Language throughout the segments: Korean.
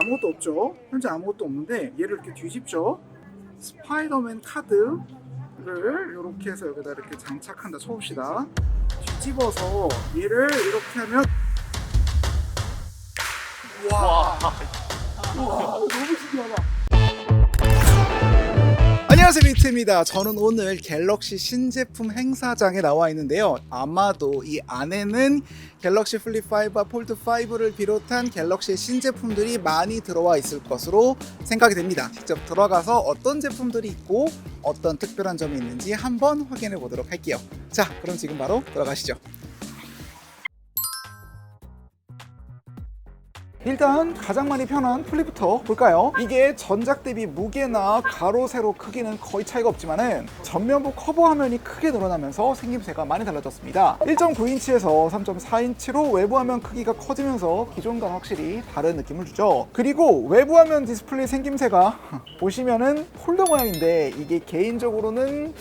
아무것도 없죠. 현재 아무것도 없는데 얘를 이렇게 뒤집죠. 스파이더맨 카드를 이렇게 해서 여기다 이렇게 장착한다 쳐봅시다. 뒤집어서 얘를 이렇게 하면 와, 와 너무 신기하다. 안녕하세요 비트입니다. 저는 오늘 갤럭시 신제품 행사장에 나와 있는데요. 아마도 이 안에는 갤럭시 플립 5와 폴드 5를 비롯한 갤럭시 신제품들이 많이 들어와 있을 것으로 생각이 됩니다. 직접 들어가서 어떤 제품들이 있고 어떤 특별한 점이 있는지 한번 확인해 보도록 할게요. 자, 그럼 지금 바로 들어가시죠. 일단 가장 많이 편한 플립부터 볼까요? 이게 전작 대비 무게나 가로 세로 크기는 거의 차이가 없지만은 전면부 커버 화면이 크게 늘어나면서 생김새가 많이 달라졌습니다. 1.9인치에서 3.4인치로 외부 화면 크기가 커지면서 기존과는 확실히 다른 느낌을 주죠. 그리고 외부 화면 디스플레이 생김새가 보시면은 폴더 모양인데 이게 개인적으로는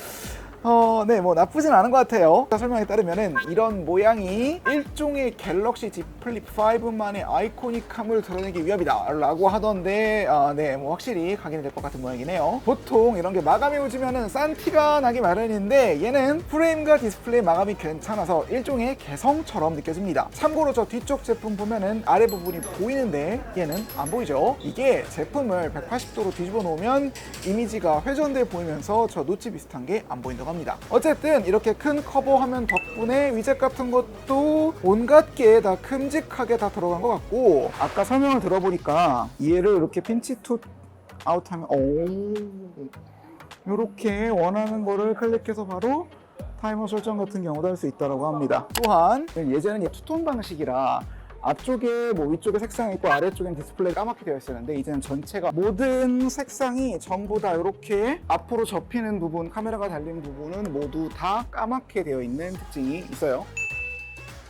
어, 네, 뭐 나쁘진 않은 것 같아요. 설명에 따르면은 이런 모양이 일종의 갤럭시 Z 플립 5만의 아이코닉함을 드러내기 위함이다라고 하던데, 아, 네, 뭐 확실히 각인이 될 것 같은 모양이네요. 보통 이런 게 마감이 오지면은 싼 티가 나기 마련인데 얘는 프레임과 디스플레이 마감이 괜찮아서 일종의 개성처럼 느껴집니다. 참고로 저 뒤쪽 제품 보면은 아래 부분이 보이는데 얘는 안 보이죠? 이게 제품을 180도로 뒤집어 놓으면 이미지가 회전돼 보이면서 저 노치 비슷한 게 안 보인다고 합니다. 어쨌든 이렇게 큰 커버 화면 덕분에 위젯 같은 것도 온갖 게 다 큼직하게 다 들어간 것 같고 아까 설명을 들어보니까 얘를 이렇게 핀치 투 아웃하면 오 이렇게 원하는 거를 클릭해서 바로 타이머 설정 같은 경우도 할 수 있다고 합니다. 또한 이게 투톤 방식이라 앞쪽에 뭐 위쪽에 색상이 있고 아래쪽엔 디스플레이 까맣게 되어 있었는데 이제는 전체가 모든 색상이 전부 다 이렇게 앞으로 접히는 부분 카메라가 달린 부분은 모두 다 까맣게 되어 있는 특징이 있어요.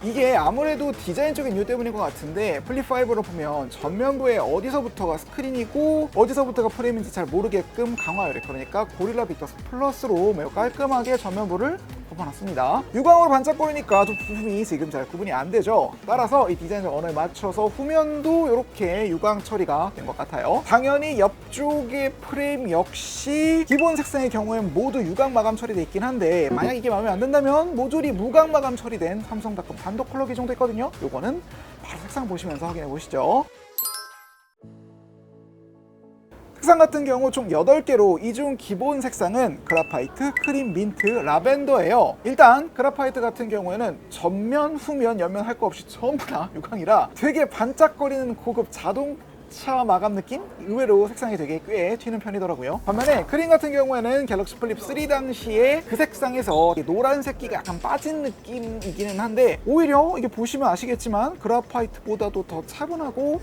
이게 아무래도 디자인적인 이유 때문인 것 같은데 플립5로 보면 전면부에 어디서부터가 스크린이고 어디서부터가 프레임인지 잘 모르게끔 강화열에 그러니까 고릴라 비터스 플러스로 매우 깔끔하게 전면부를 뽑아놨습니다. 유광으로 반짝거리니까 좀 부품이 지금 잘 구분이 안 되죠? 따라서 이 디자인적 언어에 맞춰서 후면도 이렇게 유광 처리가 된 것 같아요. 당연히 옆쪽의 프레임 역시 기본 색상의 경우엔 모두 유광 마감 처리되어 있긴 한데 만약 이게 마음에 안 든다면 모듈이 무광 마감 처리된 삼성닷컴 단독 컬러 기종도 있거든요. 요거는 바로 색상 보시면서 확인해 보시죠 색상 같은 경우 총 8개로 이 중 기본 색상은 그라파이트, 크림, 민트, 라벤더예요. 일단 그라파이트 같은 경우에는 전면, 후면, 옆면 할 거 없이 전부 다 유광이라 되게 반짝거리는 고급 자동 차 마감 느낌? 의외로 색상이 되게 꽤 튀는 편이더라고요. 반면에 크림 같은 경우에는 갤럭시 플립 3 당시에 그 색상에서 이 노란색기가 약간 빠진 느낌이기는 한데 오히려 이게 보시면 아시겠지만 그라파이트보다도 더 차분하고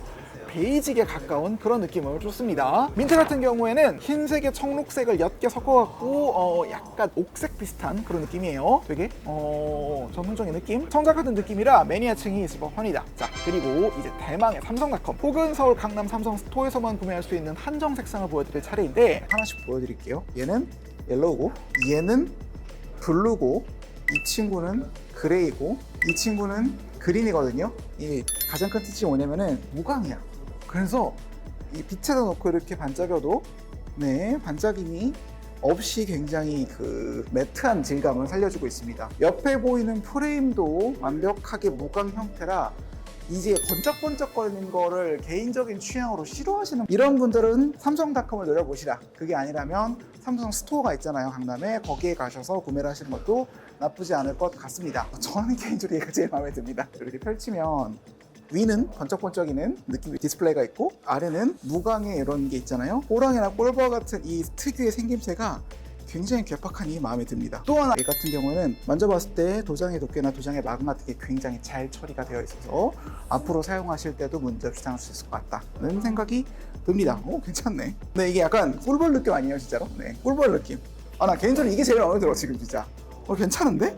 베이직에 가까운 그런 느낌을 줬습니다. 민트 같은 경우에는 흰색에 청록색을 옅게 섞어갖고 어, 약간 옥색 비슷한 그런 느낌이에요. 되게 어, 전문적인 느낌? 청작 같은 느낌이라 매니아층이 있을 법합니다. 자 그리고 이제 대망의 삼성닷컴 혹은 서울 강남 삼성 스토어에서만 구매할 수 있는 한정 색상을 보여드릴 차례인데 하나씩 보여드릴게요. 얘는 옐로우고 얘는 블루고 이 친구는 그레이고 이 친구는 그린이거든요. 이 가장 큰 뜻이 뭐냐면은 무광이야. 그래서 이 빛에다 놓고 이렇게 반짝여도 네 반짝임이 없이 굉장히 그 매트한 질감을 살려주고 있습니다. 옆에 보이는 프레임도 완벽하게 무광 형태라 이제 번쩍번쩍거리는 거를 개인적인 취향으로 싫어하시는 이런 분들은 삼성닷컴을 노려보시라. 그게 아니라면 삼성 스토어가 있잖아요, 강남에. 거기에 가셔서 구매를 하시는 것도 나쁘지 않을 것 같습니다. 저는 개인적으로 얘가 제일 마음에 듭니다. 이렇게 펼치면 위는 번쩍번쩍이는 느낌의 디스플레이가 있고 아래는 무광의 이런 게 있잖아요. 호랑이나 꼴버 같은 이 특유의 생김새가 굉장히 괴팍하니 마음에 듭니다. 또 하나 이 같은 경우에는 만져봤을 때 도장의 도깨나 도장의 마감 같은 게 굉장히 잘 처리가 되어 있어서 앞으로 사용하실 때도 문제 없이 사용할 수 있을 것 같다는 생각이 듭니다. 오 괜찮네. 네 이게 약간 꿀벌 느낌 아니에요 진짜로? 네 꿀벌 느낌. 아 나 개인적으로 이게 제일 마음에 들어 지금 진짜. 어 괜찮은데?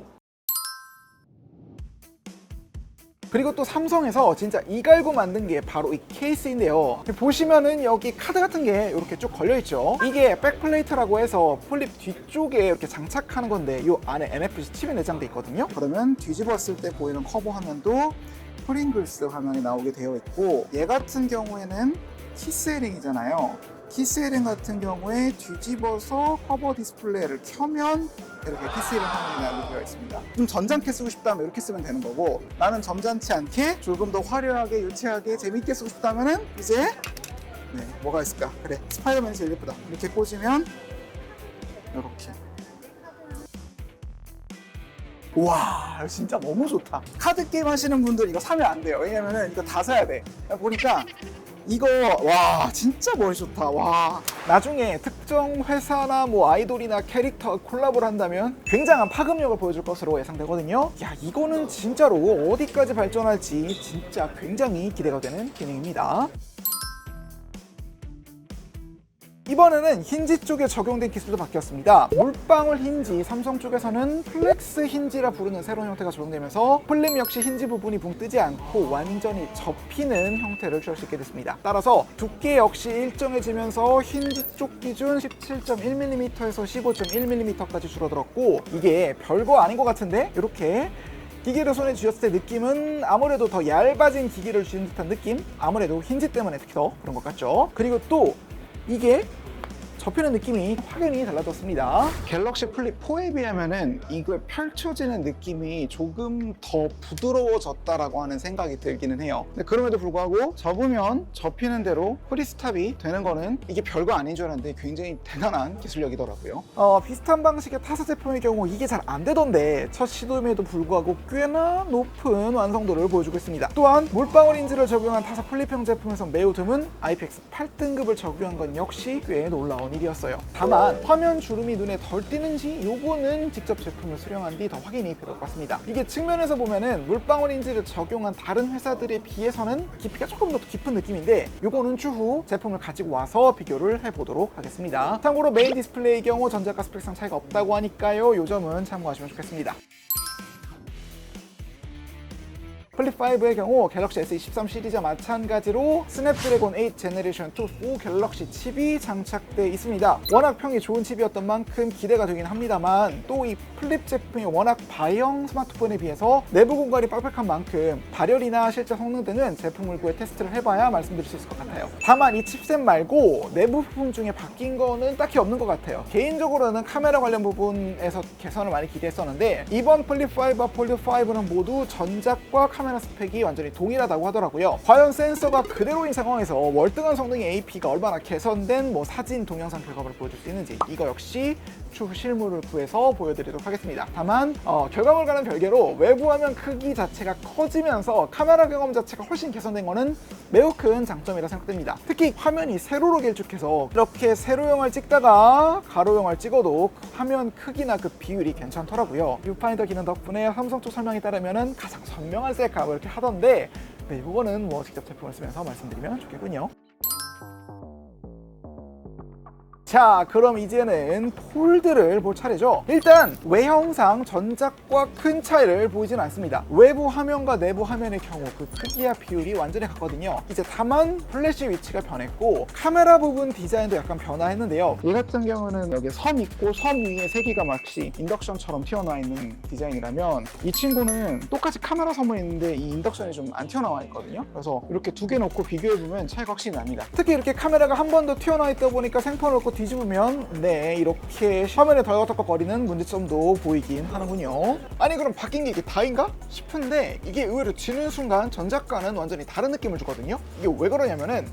그리고 또 삼성에서 진짜 이갈고 만든 게 바로 이 케이스인데요. 보시면은 여기 카드 같은 게 이렇게 쭉 걸려 있죠. 이게 백플레이트라고 해서 플립 뒤쪽에 이렇게 장착하는 건데 이 안에 NFC 칩이 내장돼 있거든요. 그러면 뒤집었을 때 보이는 커버 화면도 프링글스 화면이 나오게 되어 있고 얘 같은 경우에는 키스에링이잖아요. 키스에링 같은 경우에 뒤집어서 커버 디스플레이를 켜면 이렇게 키스에링 화면이 나오게 되어 있습니다. 좀 점잖게 쓰고 싶다면 이렇게 쓰면 되는 거고 나는 점잖지 않게 조금 더 화려하게 유치하게 재밌게 쓰고 싶다면은 이제 네 뭐가 있을까? 그래 스파이더맨이 제일 예쁘다. 이렇게 꽂으면 이렇게 와 진짜 너무 좋다 카드 게임 하시는 분들 이거 사면 안 돼요 왜냐면은 이거 다 사야 돼 보니까 이거 와 진짜 머리 좋다 와. 나중에 특정 회사나 뭐 아이돌이나 캐릭터 콜라보를 한다면 굉장한 파급력을 보여줄 것으로 예상되거든요. 야 이거는 진짜로 어디까지 발전할지 진짜 굉장히 기대가 되는 기능입니다 이번에는 힌지 쪽에 적용된 기술도 바뀌었습니다. 물방울 힌지, 삼성 쪽에서는 플렉스 힌지라 부르는 새로운 형태가 적용되면서 플립 역시 힌지 부분이 붕 뜨지 않고 완전히 접히는 형태를 취할 수 있게 됐습니다. 따라서 두께 역시 일정해지면서 힌지 쪽 기준 17.1mm에서 15.1mm까지 줄어들었고 이게 별거 아닌 것 같은데 이렇게 기기를 손에 쥐었을 때 느낌은 아무래도 더 얇아진 기기를 쥐는 듯한 느낌 아무래도 힌지 때문에 특히 더 그런 것 같죠 그리고 또 이게 접히는 느낌이 확연히 달라졌습니다. 갤럭시 플립 4에 비하면은 이거 펼쳐지는 느낌이 조금 더 부드러워졌다라고 하는 생각이 들기는 해요. 근데 그럼에도 불구하고 접으면 접히는 대로 프리스탑이 되는 거는 이게 별거 아닌 줄 알았는데 굉장히 대단한 기술력이더라고요. 어, 비슷한 방식의 타사 제품의 경우 이게 잘 안 되던데 첫 시도임에도 불구하고 꽤나 높은 완성도를 보여주고 있습니다. 또한 물방울 인지를 적용한 타사 플립형 제품에서 매우 드문 IPX 8등급을 적용한 건 역시 꽤 놀라운 일이었어요. 다만 화면 주름이 눈에 덜 띄는지 요거는 직접 제품을 수령한 뒤 더 확인이 필요할 것 같습니다. 이게 측면에서 보면은 물방울 인지를 적용한 다른 회사들에 비해서는 깊이가 조금 더 깊은 느낌인데 요거는 추후 제품을 가지고 와서 비교를 해보도록 하겠습니다. 참고로 메인 디스플레이의 경우 전자가 스펙상 차이가 없다고 하니까요. 요 점은 참고하시면 좋겠습니다. 플립5의 경우 갤럭시 S23 시리즈와 마찬가지로 스냅드래곤 8 제너레이션 2 4 갤럭시 칩이 장착돼 있습니다. 워낙 평이 좋은 칩이었던 만큼 기대가 되긴 합니다만 또 이 플립 제품이 워낙 바형 스마트폰에 비해서 내부 공간이 빡빡한 만큼 발열이나 실제 성능 등은 제품을 구해 테스트를 해봐야 말씀드릴 수 있을 것 같아요. 다만 이 칩셋 말고 내부 부품 중에 바뀐 거는 딱히 없는 것 같아요. 개인적으로는 카메라 관련 부분에서 개선을 많이 기대했었는데 이번 플립5와 폴드5는 모두 전작과 카메라 스펙이 완전히 동일하다고 하더라고요. 과연 센서가 그대로인 상황에서 월등한 성능의 AP가 얼마나 개선된 뭐 사진, 동영상 결과물을 보여줄 수 있는지 이거 역시 추후 실물을 구해서 보여드리도록 하겠습니다. 다만 어, 결과물과는 별개로 외부 화면 크기 자체가 커지면서 카메라 경험 자체가 훨씬 개선된 거는 매우 큰 장점이라 생각됩니다. 특히 화면이 세로로 길쭉해서 이렇게 세로형을 찍다가 가로형을 찍어도 그 화면 크기나 그 비율이 괜찮더라고요. 뷰파인더 기능 덕분에 삼성 쪽 설명에 따르면 가장 선명한 셀카 뭐 이렇게 하던데 네, 이거는 뭐 직접 제품을 쓰면서 말씀드리면 좋겠군요. 자 그럼 이제는 폴드를 볼 차례죠. 일단 외형상 전작과 큰 차이를 보이진 않습니다. 외부 화면과 내부 화면의 경우 그 크기와 비율이 완전히 같거든요. 이제 다만 플래시 위치가 변했고 카메라 부분 디자인도 약간 변화했는데요. 이 같은 경우는 여기 섬 있고 섬 위에 세 개가 마치 인덕션처럼 튀어나와 있는 디자인이라면 이 친구는 똑같이 카메라 섬은 있는데 이 인덕션이 좀 안 튀어나와 있거든요. 그래서 이렇게 두 개 놓고 비교해보면 차이가 확실히 납니다. 특히 이렇게 카메라가 한 번 더 튀어나와 있다 보니까 생폰을 놓고 뒤집으면 네 이렇게 화면에 덜거덕거리는 문제점도 보이긴 하는군요. 아니 그럼 바뀐 게 이게 다인가 싶은데 이게 의외로 지는 순간 전작과는 완전히 다른 느낌을 주거든요. 이게 왜 그러냐면은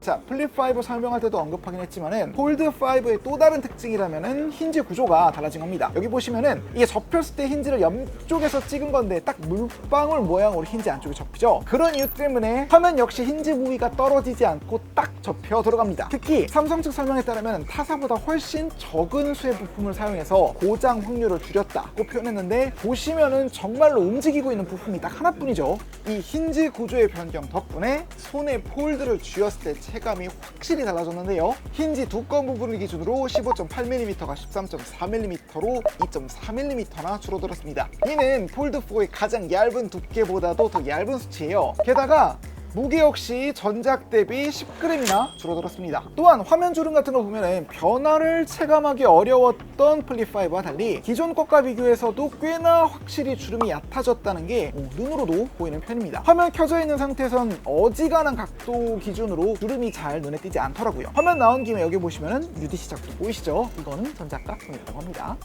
자, 플립5 설명할 때도 언급하긴 했지만은 폴드5의 또 다른 특징이라면은 힌지 구조가 달라진 겁니다. 여기 보시면은 이게 접혔을 때 힌지를 옆쪽에서 찍은 건데 딱 물방울 모양으로 힌지 안쪽에 접히죠. 그런 이유 때문에 화면 역시 힌지 부위가 떨어지지 않고 딱 접혀 들어갑니다. 특히 삼성 측 설명에 따르면 타사보다 훨씬 적은 수의 부품을 사용해서 고장 확률을 줄였다고 표현했는데 보시면은 정말로 움직이고 있는 부품이 딱 하나뿐이죠. 이 힌지 구조의 변경 덕분에 손에 폴드를 쥐었을 때 체감이 확실히 달라졌는데요. 힌지 두꺼운 부분을 기준으로 15.8mm가 13.4mm로 2.4mm나 줄어들었습니다. 이는 폴드4의 가장 얇은 두께보다도 더 얇은 수치예요. 게다가 무게 역시 전작 대비 10g이나 줄어들었습니다. 또한 화면 주름 같은 거 보면은 변화를 체감하기 어려웠던 플립5와 달리 기존 것과 비교해서도 꽤나 확실히 주름이 얕아졌다는 게 어, 눈으로도 보이는 편입니다. 화면 켜져 있는 상태에선 어지간한 각도 기준으로 주름이 잘 눈에 띄지 않더라고요. 화면 나온 김에 여기 보시면은 UDC 작도 보이시죠? 이거는 전작과 동일하다고 합니다.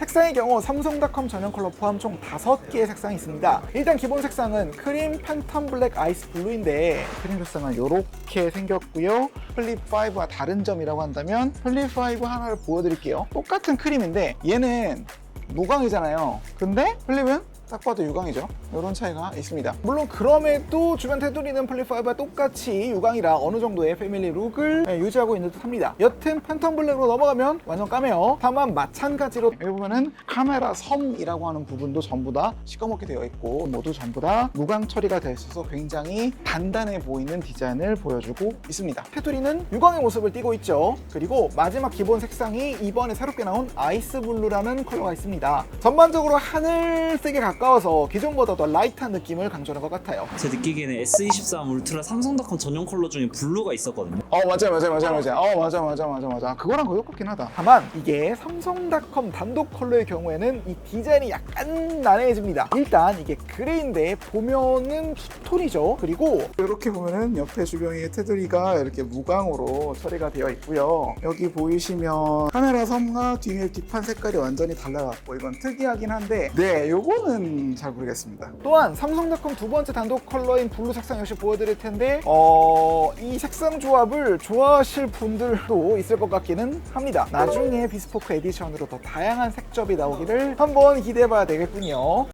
색상의 경우 삼성닷컴 전용 컬러 포함 총 5개의 색상이 있습니다. 일단 기본 색상은 크림 팬텀 블랙 아이스 블루인데 크림 색상은 이렇게 생겼고요. 플립5와 다른 점이라고 한다면 플립5 하나를 보여드릴게요. 똑같은 크림인데 얘는 무광이잖아요. 근데 플립은 딱 봐도 유광이죠. 이런 차이가 있습니다. 물론 그럼에도 주변 테두리는 플립5와 똑같이 유광이라 어느 정도의 패밀리 룩을 예, 유지하고 있는 듯 합니다. 여튼 팬텀 블랙으로 넘어가면 완전 까매요. 다만 마찬가지로 여기 보면은 카메라 섬이라고 하는 부분도 전부 다 시꺼멓게 되어 있고 모두 전부 다 무광 처리가 되어 있어서 굉장히 단단해 보이는 디자인을 보여주고 있습니다. 테두리는 유광의 모습을 띠고 있죠. 그리고 마지막 기본 색상이 이번에 새롭게 나온 아이스 블루라는 컬러가 있습니다. 전반적으로 하늘색에 가까 워서 기존보다 더 라이트한 느낌을 강조하는 것 같아요. 제 느끼기에는 S23 울트라 삼성닷컴 전용 컬러 중에 블루가 있었거든요. 어 맞아요 맞아요 맞아요 맞아요. 어 맞아 맞아 맞아 맞아. 그거랑 거의 똑같긴 하다. 다만 이게 삼성닷컴 단독 컬러의 경우에는 이 디자인이 약간 난해해집니다. 일단 이게 그레이인데 보면은 투톤이죠. 그리고 이렇게 보면은 옆에 주변에 테두리가 이렇게 무광으로 처리가 되어 있고요. 여기 보이시면 카메라 섬과 뒤에 뒷판 색깔이 완전히 달라갖고 이건 특이하긴 한데 네 요거는 잘 모르겠습니다 또한 삼성닷컴 두 번째 단독 컬러인 블루 색상 역시 보여드릴 텐데 어, 이 색상 조합을 좋아하실 분들도 있을 것 같기는 합니다. 나중에 비스포크 에디션으로 더 다양한 색조합이 나오기를 한번 기대해봐야 되겠군요.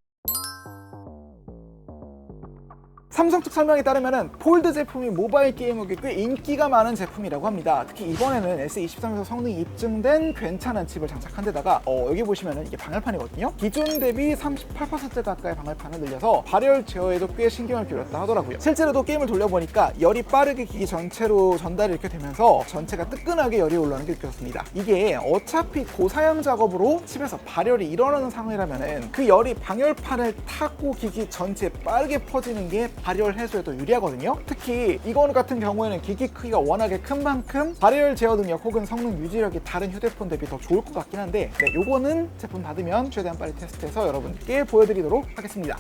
삼성 측 설명에 따르면 폴드 제품이 모바일 게임업계 꽤 인기가 많은 제품이라고 합니다. 특히 이번에는 S23에서 성능이 입증된 괜찮은 칩을 장착한 데다가 어, 여기 보시면 이게 방열판이거든요. 기존 대비 38% 가까이 방열판을 늘려서 발열 제어에도 꽤 신경을 기울였다 하더라고요. 실제로도 게임을 돌려보니까 열이 빠르게 기기 전체로 전달이 이렇게 되면서 전체가 뜨끈하게 열이 올라오는 게 느껴졌습니다. 이게 어차피 고사양 작업으로 칩에서 발열이 일어나는 상황이라면 그 열이 방열판을 타고 기기 전체에 빠르게 퍼지는 게 발열 해소에도 유리하거든요. 특히 이거 같은 경우에는 기기 크기가 워낙에 큰 만큼 발열 제어 능력 혹은 성능 유지력이 다른 휴대폰 대비 더 좋을 것 같긴 한데 네, 요거는 제품 받으면 최대한 빨리 테스트해서 여러분께 보여드리도록 하겠습니다.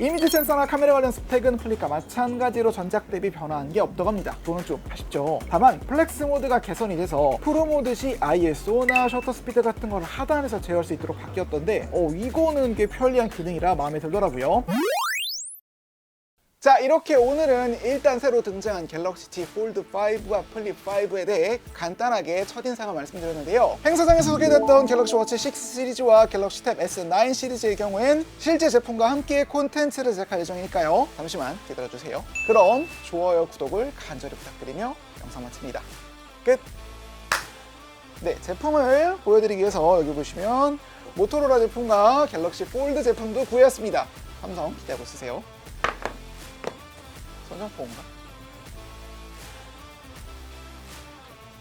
이미지 센서나 카메라 관련 스펙은 플립과 마찬가지로 전작 대비 변화한 게 없다고 합니다. 그거는 좀 아쉽죠. 다만 플렉스 모드가 개선이 돼서 프로 모드 시 ISO나 셔터 스피드 같은 걸 하단에서 제어할 수 있도록 바뀌었던데 어 이거는 꽤 편리한 기능이라 마음에 들더라고요. 자 이렇게 오늘은 일단 새로 등장한 갤럭시 T 폴드 5와 플립 5에 대해 간단하게 첫인상을 말씀드렸는데요. 행사장에서 소개됐던 갤럭시 워치 6 시리즈와 갤럭시 탭 S9 시리즈의 경우엔 실제 제품과 함께 콘텐츠를 제작할 예정이니까요. 잠시만 기다려주세요. 그럼 좋아요 구독을 간절히 부탁드리며 영상 마칩니다. 끝! 네 제품을 보여드리기 위해서 여기 보시면 모토로라 제품과 갤럭시 폴드 제품도 구했습니다. 삼성 기대하고 있으세요 전정포인가?